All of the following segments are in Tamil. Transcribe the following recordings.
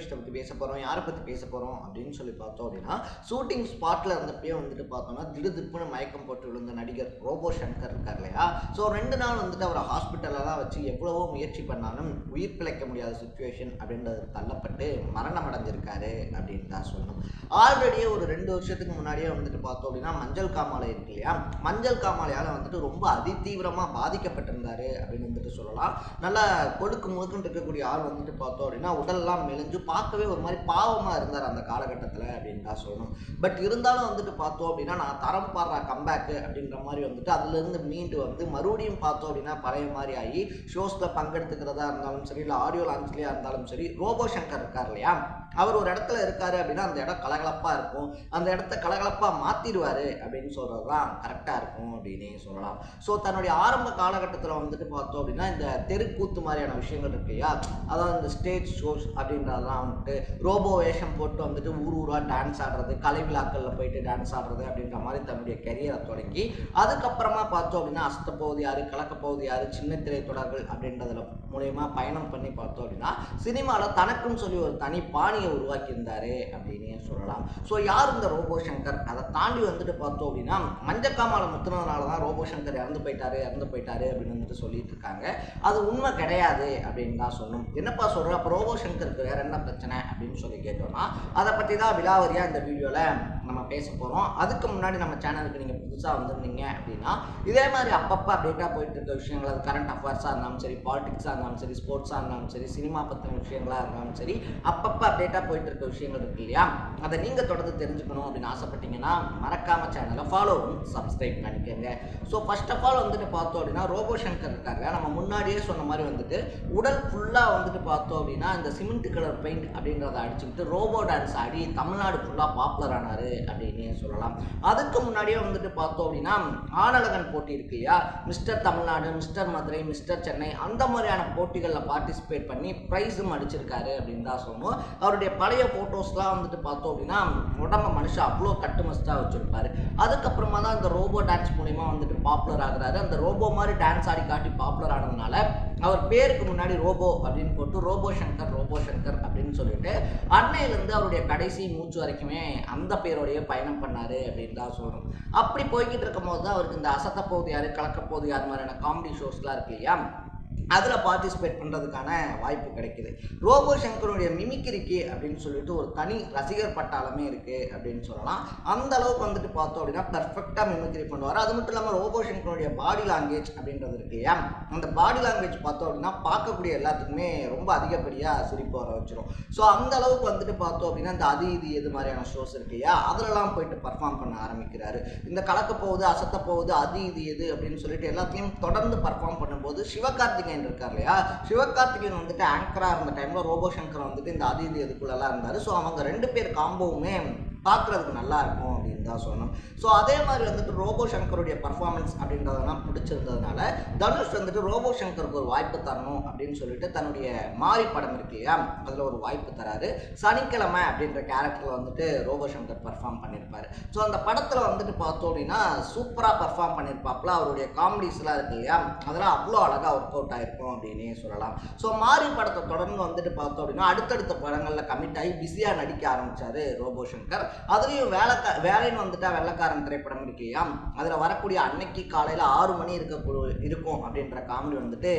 விஷயத்தை பற்றி பேச போகிறோம் யாரை பற்றி பேச போகிறோம் அப்படின்னு சொல்லி பார்த்தோம் அப்படின்னா ஷூட்டிங் ஸ்பாட்டில் இருந்தப்பயே வந்துட்டு பார்த்தோம்னா திடுதிப்புன்னு மயக்கம் போட்டு விழுந்த நடிகர் ரோபோ சங்கர் இருக்கார் இல்லையா? ஸோ ரெண்டு நாள் வந்துட்டு அவரை ஹாஸ்பிட்டலில் தான் வச்சு எவ்வளவோ முயற்சி பண்ணாலும் உயிர் பிழைக்க முடியாத சுச்சுவேஷன் அப்படின்றது தள்ளப்பட்டு மரணம் அடைஞ்சிருக்காரு அப்படின்னு தான் சொல்லணும். ஆல்ரெடியே ஒரு ரெண்டு வருஷத்துக்கு முன்னாடியே வந்துட்டு பார்த்தோம் அப்படின்னா மஞ்சள் காமாலை இருக்கு இல்லையா? மஞ்சள் காமாலையால் வந்துட்டு ரொம்ப அதிதீவிரமாக பாதிக்கப்பட்டிருந்தாரு அப்படின்னு வந்துட்டு சொல்லலாம். நல்லா கொழுக்கு முழுக்குன்னு இருக்கக்கூடிய ஆள் வந்துட்டு பார்த்தோம் அப்படின்னா உடல்லாம் மெலிஞ்சு பார்க்கவே ஒரு மாதிரி பாவமாக இருந்தார் அந்த காலகட்டத்தில் அப்படின்னு தான் சொல்லணும். பட் இருந்தாலும் வந்துட்டு பார்த்தோம் அப்படின்னா நான் தரம் பாடுற கம்பேக்கு அப்படின்ற மாதிரி வந்துட்டு அதுலேருந்து மீண்டு வந்து மறுபடியும் பார்த்தோம் அப்படின்னா பழைய மாதிரி ஆகி ஷோஸில் பங்கெடுத்துக்கிறதா இருந்தாலும் சரி இல்லை ஆடியோ லான்ச்லேயே இருந்தாலும் சரி ரோபோ சங்கர் இருக்கார் இல்லையா? அவர் ஒரு இடத்துல இருக்காரு அப்படின்னா அந்த இடம் கலகலப்பாக இருக்கும். அந்த இடத்த கலகலப்பாக மாற்றிடுவார் அப்படின்னு சொல்கிறது தான் கரெக்டாக இருக்கும் அப்படின்னு சொல்லலாம். ஸோ தன்னுடைய ஆரம்ப காலகட்டத்தில் வந்துட்டு பார்த்தோம் அப்படின்னா இந்த தெருக்கூத்து மாதிரியான விஷயங்கள் இருக்கு இல்லையா? அதாவது இந்த ஸ்டேஜ் ஷோஸ் அப்படின்றதெல்லாம் வந்துட்டு ரோபோ வேஷம் போட்டு வந்துட்டு ஊர் ஊராக டான்ஸ் ஆடுறது கலை விழாக்களில் போயிட்டு டான்ஸ் ஆடுறது அப்படின்ற மாதிரி தன்னுடைய கெரியரை தொடங்கி அதுக்கப்புறமா பார்த்தோம் அப்படின்னா அஸ்தப்பகுதி யார் கலக்கப்போகுது யார் சின்ன திரை தொடர்கள் அப்படின்றதுல மூலயமா பயணம் பண்ணி பார்த்தோம் அப்படின்னா சினிமாவில் தனக்குன்னு சொல்லி ஒரு தனி பாணி பாணியை உருவாக்கியிருந்தாரு அப்படின்னு சொல்லலாம். ஸோ யார் இந்த ரோபோ சங்கர்? அதை தாண்டி வந்துட்டு பார்த்தோம் அப்படின்னா மஞ்சக்காமால முத்துனதுனால தான் ரோபோ சங்கர் இறந்து போயிட்டாரு இறந்து போயிட்டாரு அப்படின்னு வந்துட்டு சொல்லிட்டு இருக்காங்க. அது உண்மை கிடையாது அப்படின்னு தான் சொல்லணும். என்னப்பா சொல்கிற அப்போ ரோபோ சங்கருக்கு வேற என்ன பிரச்சனை அப்படின்னு சொல்லி கேட்டோம்னா அதை பற்றி தான் விலாவரியாக இந்த வீடியோவில் நம்ம பேச போகிறோம் அதுக்கு முன்னாடி நம்ம சேனலுக்கு நீங்கள் புதுசாக வந்திருந்தீங்க அப்படின்னா இதே மாதிரி அப்பப்போ அப்டேட்டாக போயிட்டு இருக்க விஷயங்கள் அது கரண்ட் அஃபேர்ஸாக இருந்தாலும் சரி பாலிடிக்ஸாக இருந்தாலும் சரி ஸ்போர்ட்ஸாக இருந்தாலும் சரி சினிமா பற்றின விஷயங்களாக இருந்தாலும் சரி அப்பப்போ அப்டேட்டாக போயிட்டு இருக்க விஷயங்கள் இருக்கு இல்லையா? அதை நீங்கள் தொடர்ந்து தெரிஞ்சுக்கணும் அப்படின்னு ஆசைப்பட்டீங்கன்னா மறக்காம சேனலை ஃபாலோவும் சப்ஸ்கிரைப் பண்ணிக்கோங்க. ஸோ ஃபர்ஸ்ட் ஆஃப் ஆல் வந்துட்டு பார்த்தோம் அப்படின்னா ரோபோ சங்கர் இருக்காங்க நம்ம முன்னாடியே சொன்ன மாதிரி வந்துட்டு உடல் ஃபுல்லாக வந்துட்டு பார்த்தோம் அப்படின்னா இந்த சிமெண்ட் கலர் பெயிண்ட் அப்படின்றத அடிச்சுக்கிட்டு ரோபோ டான்ஸ் ஆடி தமிழ்நாடு ஃபுல்லாக பாப்புலர் ஆனார். அப்படின்னே சொல்லலாம். அதுக்கு முன்னாடியே வந்துட்டு பார்த்தோம் அப்படின்னா ஆனழகன் போட்டி இருக்கு இல்லையா? Mister Tamil Nadu mister Madurai mister Chennai அந்த மாதிரியான போட்டிகளில் பார்ட்டிசிபேட் பண்ணி ப்ரைஸும் அடிச்சிருக்காரு அப்படின்னு தான் சொல்லணும். அவருடைய பழைய ஃபோட்டோஸ்லாம் வந்துட்டு பார்த்தோம் அப்படின்னா உடம்ப மனுஷன் அவ்வளோ கட்டு வச்சுருப்பார். வச்சுருப்பாரு அதுக்கப்புறமா தான் இந்த ரோபோ டான்ஸ் மூலிமா வந்துட்டு பாப்புலர் ஆகிறாரு. அந்த ரோபோ மாதிரி டான்ஸ் ஆடி காட்டி பாப்புலர் ஆனதுனால அவர் பேருக்கு முன்னாடி ரோபோ அப்படின்னு போட்டு ரோபோ சங்கர் ரோபோ சங்கர் அப்படின்னு சொல்லிட்டு அன்னையிலேருந்து அவருடைய கடைசி மூச்சு வரைக்குமே அந்த பேரோடையே பயணம் பண்ணார் அப்படின்னு தான் சொல்லணும் அப்படி போய்கிட்டு இருக்கும் போது தான் அவருக்கு இந்த அசத்த போகுது யார் கலக்க போகுது யார் மாதிரியான காமெடி ஷோஸ்லாம் இருக்கு இல்லையா? அதில் பார்ட்டிசிபேட் பண்ணுறதுக்கான வாய்ப்பு கிடைக்குது. ரோபோ சங்கருடைய மிமிக்கிரிக்கு அப்படின்னு சொல்லிட்டு ஒரு தனி ரசிகர் பட்டாளமே இருக்குது அப்படின்னு சொல்லலாம். அந்த அளவுக்கு வந்துட்டு பார்த்தோம் அப்படின்னா பர்ஃபெக்டாக மிமிக்ரி பண்ணுவார். அது மட்டும் இல்லாமல் ரோபோ சங்கருடைய பாடி லாங்குவேஜ் அப்படின்றது இருக்கு இல்லையா? அந்த பாடி லாங்குவேஜ் பார்த்தோம் அப்படின்னா பார்க்கக்கூடிய எல்லாத்துக்குமே ரொம்ப அதிகப்படியாக சிரிப்பு வர வச்சிடும் ஸோ அந்த அளவுக்கு வந்துட்டு பார்த்தோம் அப்படின்னா இந்த அது இது எது மாதிரியான ஷோஸ் இருக்கு இல்லையா? அதிலலாம் போயிட்டு பர்ஃபார்ம் பண்ண ஆரம்பிக்கிறாரு. இந்த கலக்க போகுது அசத்த போகுது அது இது எது அப்படின்னு சொல்லிட்டு எல்லாத்தையும் தொடர்ந்து பர்ஃபார்ம் போது சிவகார்த்திகேயன் இருக்கார் இல்லையா? சிவகார்த்திகேயன் வந்துட்டு ஆங்கராக இருந்த டைமில் ரோபோ சங்கர் வந்துட்டு இந்த அதிதி இது இருந்தார். ஸோ அவங்க ரெண்டு பேர் காம்போவுமே பார்க்குறதுக்கு நல்லா இருக்கும் அப்படின்னு தான் சொல்லணும். ஸோ அதே மாதிரி வந்துட்டு ரோபோ சங்கருடைய பர்ஃபார்மன்ஸ் அப்படின்றதெல்லாம் பிடிச்சிருந்ததுனால தனுஷ் வந்துட்டு ரோபோ சங்கருக்கு ஒரு வாய்ப்பு தரணும் அப்படின்னு சொல்லிட்டு தன்னுடைய மாறி படம் இருக்கு இல்லையா? அதில் ஒரு வாய்ப்பு தராரு. சனிக்கிழமை அப்படின்ற கேரக்டரில் வந்துட்டு ரோபோ சங்கர் பர்ஃபார்ம் பண்ணியிருப்பாரு ஸோ அந்த படத்தில் வந்துட்டு பார்த்தோம் அப்படின்னா சூப்பராக பர்ஃபார்ம் பண்ணியிருப்பாப்புல அவருடைய காமெடிஸ்லாம் இருக்கு இல்லையா? அதெல்லாம் அவ்வளோ அழகாக ஒர்க் அவுட் ஆயிருக்கும் அப்படின்னே சொல்லலாம். ஸோ மாறி படத்தை தொடர்ந்து வந்துட்டு பார்த்தோம் அப்படின்னா அடுத்தடுத்த படங்களில் கமிட் ஆகி பிஸியாக நடிக்க ஆரம்பித்தார் ரோபோ சங்கர். அதுலேயும் வேலை வேலைன்னு வந்துட்டா வெள்ளக்காரன் திரைப்படம் இருக்கு இல்லையா அதில் வரக்கூடிய அன்னைக்கு காலையில் ஆறு மணி இருக்க இருக்கும் அப்படின்ற காமெடி வந்துட்டு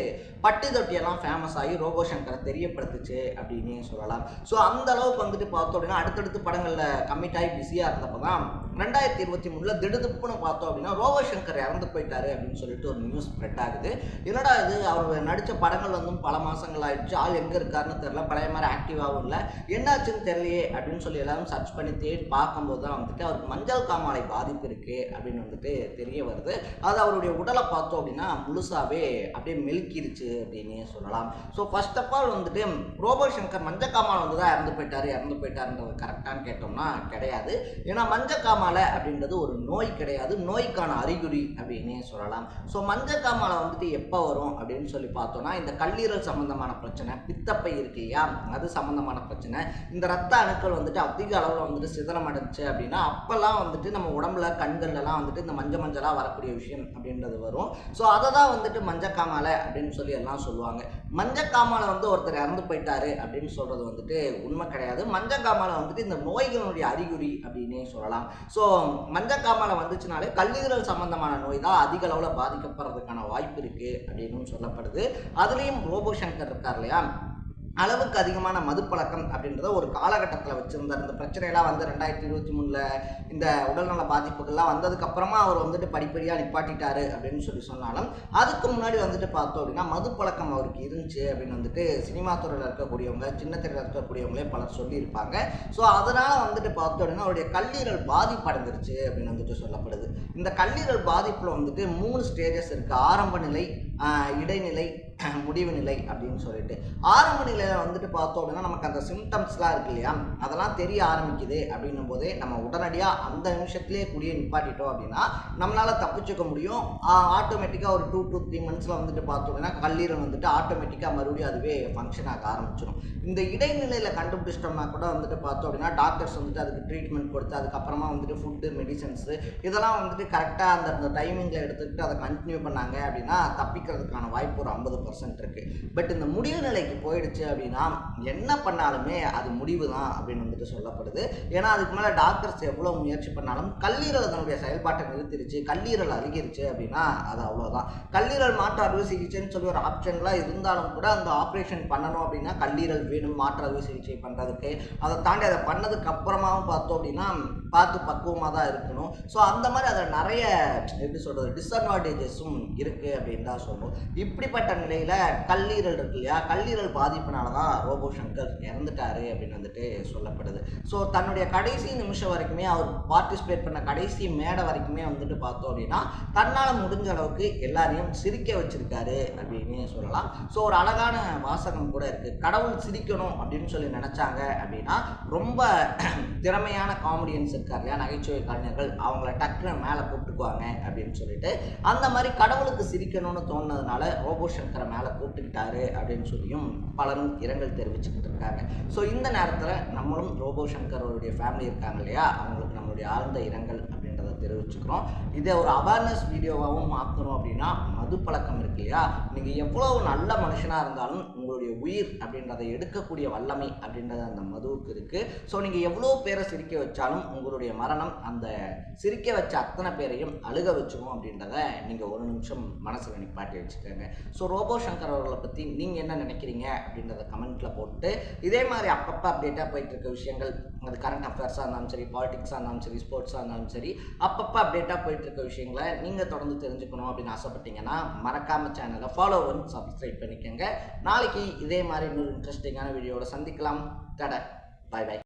பட்டு தொட்டியெல்லாம் ஃபேமஸ் ஆகி ரோபோ சங்கரை தெரியப்படுத்துச்சு அப்படின்னு சொல்லலாம். ஸோ அந்த அளவுக்கு வந்துட்டு பார்த்தோம் அப்படின்னா அடுத்தடுத்து படங்களில் கம்மிட் ஆகி பிஸியாக இருந்தப்போ தான் ரெண்டாயிரத்தி இருபத்தி மூணில் திடுதுப்புன்னு பார்த்தோம் அப்படின்னா ரோபோ சங்கர் இறந்து போயிட்டாரு அப்படின்னு சொல்லிட்டு ஒரு நியூஸ் ஸ்ப்ரெட் ஆகுது. என்னடா இது? அவர் நடித்த படங்கள் வந்து பல மாதங்கள் ஆயிடுச்சு. ஆள் எங்கே இருக்காருன்னு தெரில பழைய மாதிரி ஆக்டிவாகவும் இல்லை. என்னாச்சுன்னு தெரியலையே அப்படின்னு சொல்லி எல்லாரும் சர்ச் பண்ணி தேடி பார்க்கும்போது தான் வந்துட்டு அவருக்கு மஞ்சள் காமாலை பாதிப்பு இருக்குது அப்படின்னு வந்துட்டு தெரிய வருது. அது அவருடைய உடலை பார்த்தோம் அப்படின்னா முழுசாவே அப்படியே மெல்கிருச்சு அப்படின்னே சொல்லலாம். ஸோ ஃபர்ஸ்ட் ஆஃப் ஆல் வந்துட்டு ரோபோ சங்கர் மஞ்சள் காமாலை வந்து தான் இறந்து போயிட்டாரு. இறந்து போயிட்டாருன்றது கரெக்டான்னு கேட்டோம்னா கிடையாது. ஏன்னா மஞ்சள் காமாலை அப்படின்றது ஒரு நோய் கிடையாது. நோய்க்கான அறிகுறி அப்படின்னே சொல்லலாம். ஸோ மஞ்சள் காமாலை வந்துட்டு எப்போ வரும் அப்படின்னு சொல்லி பார்த்தோம்னா இந்த கல்லீரல் சம்மந்தமான பிரச்சனை பித்தப்பை இருக்கு இல்லையா? அது சம்மந்தமான பிரச்சனை. இந்த ரத்த அணுக்கள் வந்துட்டு அதிக அளவில் வந்துட்டு சிதறம் அடைஞ்சு அப்படின்னா அப்போல்லாம் வந்துட்டு நம்ம உடம்புல கண்கள்லாம் வந்துட்டு இந்த மஞ்சள் மஞ்சளாக வரக்கூடிய விஷயம் அப்படின்றது வரும். ஸோ அதை தான் வந்துட்டு மஞ்சக்காமாலை அப்படின்னு சொல்லி எல்லாம் சொல்லுவாங்க. மஞ்சக்காமாலை வந்து ஒருத்தர் இறந்து போயிட்டாரு அப்படின்னு சொல்கிறது வந்துட்டு உண்மை கிடையாது. மஞ்சக்காமாலை வந்துட்டு இந்த நோய்களுடைய அறிகுறி அப்படின்னே சொல்லலாம். ஸோ மஞ்சக்காமாலை வந்துச்சுனாலே கல்லீரல் சம்பந்தமான நோய் தான் அதிக அளவில் பாதிக்கப்படுறதுக்கான வாய்ப்பு இருக்குது அப்படின்னு சொல்லப்படுது. அதுலேயும் ரோபோ சங்கர் இருக்கார் இல்லையா? அளவுக்கு அதிகமான மதுப்பழக்கம் அப்படின்றத ஒரு காலகட்டத்தில் வச்சுருந்தார் இந்த பிரச்சனையெல்லாம் வந்து ரெண்டாயிரத்தி இருபத்தி மூணில் இந்த உடல்நல பாதிப்புகள்லாம் வந்ததுக்கப்புறமா அவர் வந்துட்டு படிப்படியாக நிப்பாட்டிட்டாரு அப்படின்னு சொல்லி சொன்னாலும் அதுக்கு முன்னாடி வந்துட்டு பார்த்தோம் அப்படின்னா மதுப்பழக்கம் அவருக்கு இருந்துச்சு அப்படின்னு வந்துட்டு சினிமா துறையில் இருக்கக்கூடியவங்க சின்ன திரையில் இருக்கக்கூடியவங்களே பலர் சொல்லியிருப்பாங்க. ஸோ அதனால் வந்துட்டு பார்த்தோம் அப்படின்னா அவருடைய கல்லீரல் பாதிப்படைஞ்சிருச்சு அப்படின்னு வந்துட்டு சொல்லப்படுது. இந்த கல்லீரல் பாதிப்பில் வந்துட்டு மூணு ஸ்டேஜஸ் இருக்குது ஆரம்ப நிலை இடைநிலை முடிவு நிலை அப்படின்னு சொல்லிட்டு. ஆரம்ப நிலையில் வந்துட்டு பார்த்தோம் அப்படின்னா நமக்கு அந்த சிம்டம்ஸ்லாம் இருக்கு இல்லையா? அதெல்லாம் தெரிய ஆரம்பிக்குது அப்படின்னும் போதே நம்ம உடனடியாக அந்த நிமிஷத்துலேயே குடியை நிப்பாட்டிட்டோம் அப்படின்னா நம்மளால் தப்பிச்சுக்க முடியும். ஆட்டோமேட்டிக்காக ஒரு டூ டூ த்ரீ மந்த்ஸில் வந்துட்டு பார்த்தோம் அப்படின்னா கல்லீரல் வந்துட்டு ஆட்டோமேட்டிக்காக மறுபடியும் அதுவே ஃபங்க்ஷன் ஆக ஆரம்பிச்சிடும் இந்த இடைநிலையில் கண்டுபிடிச்சிட்டோம்னா கூட வந்துட்டு பார்த்தோம் அப்படின்னா டாக்டர்ஸ் வந்துட்டு அதுக்கு ட்ரீட்மெண்ட் கொடுத்து அதுக்கப்புறமா வந்துட்டு ஃபுட்டு மெடிசன்ஸு இதெல்லாம் வந்துட்டு கரெக்டாக அந்த டைமிங்கில் எடுத்துக்கிட்டு அதை கண்டினியூ பண்ணாங்க அப்படின்னா தப்பிக்க தப்பிக்கிறதுக்கான வாய்ப்பு ஒரு ஐம்பது பர்சன்ட் இருக்குது பட் இந்த முடிவு நிலைக்கு போயிடுச்சு அப்படின்னா என்ன பண்ணாலுமே அது முடிவு தான் அப்படின்னு வந்துட்டு சொல்லப்படுது. ஏன்னா அதுக்கு மேலே டாக்டர்ஸ் எவ்வளோ முயற்சி பண்ணாலும் கல்லீரல் அதனுடைய செயல்பாட்டை நிறுத்திடுச்சு கல்லீரல் அருகிருச்சு அப்படின்னா அது அவ்வளோதான் கல்லீரல் மாற்று அறுவை சிகிச்சைன்னு சொல்லி ஒரு ஆப்ஷன்லாம் இருந்தாலும் கூட அந்த ஆப்ரேஷன் பண்ணணும் அப்படின்னா கல்லீரல் வேணும் மாற்று அறுவை சிகிச்சை பண்ணுறதுக்கு அதை தாண்டி அதை பண்ணதுக்கு அப்புறமாவும் பார்த்தோம் அப்படின்னா பார்த்து பக்குவமாக தான் இருக்கணும். ஸோ அந்த மாதிரி அதில் நிறைய எப்படி சொல்கிறது டிஸ்அட்வான்டேஜஸும் இருக்குது அப்படின்னு தான் சொல்லுவோம் இப்படிப்பட்ட நிலையில் கல்லீரல் இருக்கு இல்லையா? கல்லீரல் பாதிப்பினால தான் ரோபோ சங்கர் இறந்துட்டாரு அப்படின்னு வந்துட்டு சொல்லப்படுது. ஸோ தன்னுடைய கடைசி நிமிஷம் வரைக்குமே அவர் பார்ட்டிசிபேட் பண்ண கடைசி மேடை வரைக்குமே வந்துட்டு பார்த்தோம் அப்படின்னா தன்னால் முடிஞ்ச அளவுக்கு எல்லாரையும் சிரிக்க வச்சிருக்காரு அப்படின்னு சொல்லலாம். ஸோ ஒரு அழகான வாசகம் கூட இருக்குது கடவுள் சிரிக்கணும் அப்படின்னு சொல்லி நினச்சாங்க அப்படின்னா ரொம்ப திறமையான காமெடியன்ஸ் இருக்கார் இல்லையா? நகைச்சுவை கலைஞர்கள் அவங்கள டக்குன்னு மேலே கூப்பிட்டுக்குவாங்க அப்படின்னு சொல்லிட்டு அந்த மாதிரி கடவுளுக்கு சிரிக்கணும்னு பண்ணதுனால ரோபோ சங்கரை மேலே கூப்பிட்டுக்கிட்டாரு அப்படின்னு சொல்லியும் பலரும் இரங்கல் தெரிவிச்சுக்கிட்டு இருக்காங்க. ஸோ இந்த நேரத்தில் நம்மளும் ரோபோ சங்கர் அவருடைய ஃபேமிலி இருக்காங்க இல்லையா? அவங்களுக்கு நம்மளுடைய ஆழ்ந்த இரங்கல் தெரிவிச்சுக்கிறோம். இதை ஒரு அவேர்னஸ் வீடியோவாகவும் மாற்றணும் அப்படின்னா மது பழக்கம் இருக்கு இல்லையா? நீங்கள் எவ்வளவு நல்ல மனுஷனாக இருந்தாலும் உங்களுடைய உயிர் அப்படின்றத எடுக்கக்கூடிய வல்லமை அப்படின்றது அந்த மதுவுக்கு இருக்குது ஸோ நீங்கள் எவ்வளோ பேரை சிரிக்க வச்சாலும் உங்களுடைய மரணம் அந்த சிரிக்க வச்ச அத்தனை பேரையும் அழுக வச்சிரும் அப்படின்றத நீங்கள் ஒரு நிமிஷம் மனசில் நிப்பாட்டி வச்சுக்கோங்க. ஸோ ரோபோ சங்கர் அவர்களை பற்றி நீங்கள் என்ன நினைக்கிறீங்க அப்படின்றத கமெண்ட்டில் போட்டு இதே மாதிரி அப்பப்போ அப்டேட்டாக போயிட்டு இருக்க விஷயங்கள் அது கரண்ட் அஃபேர்ஸாக இருந்தாலும் சரி பாலிட்டிக்ஸாக இருந்தாலும் சரி ஸ்போர்ட்ஸாக இருந்தாலும் சரி அப்பப்போ அப்டேட்டாக போயிட்டு இருக்க விஷயங்களை நீங்கள் தொடர்ந்து தெரிஞ்சுக்கணும் அப்படின்னு ஆசைப்பட்டீங்கன்னா மறக்காம சேனலை ஃபாலோ பண்ணி சப்ஸ்கிரைப் பண்ணிக்கோங்க. நாளைக்கு இதே மாதிரி இன்னொரு இன்ட்ரெஸ்டிங்கான வீடியோவில் சந்திக்கலாம். டட. பாய் பாய்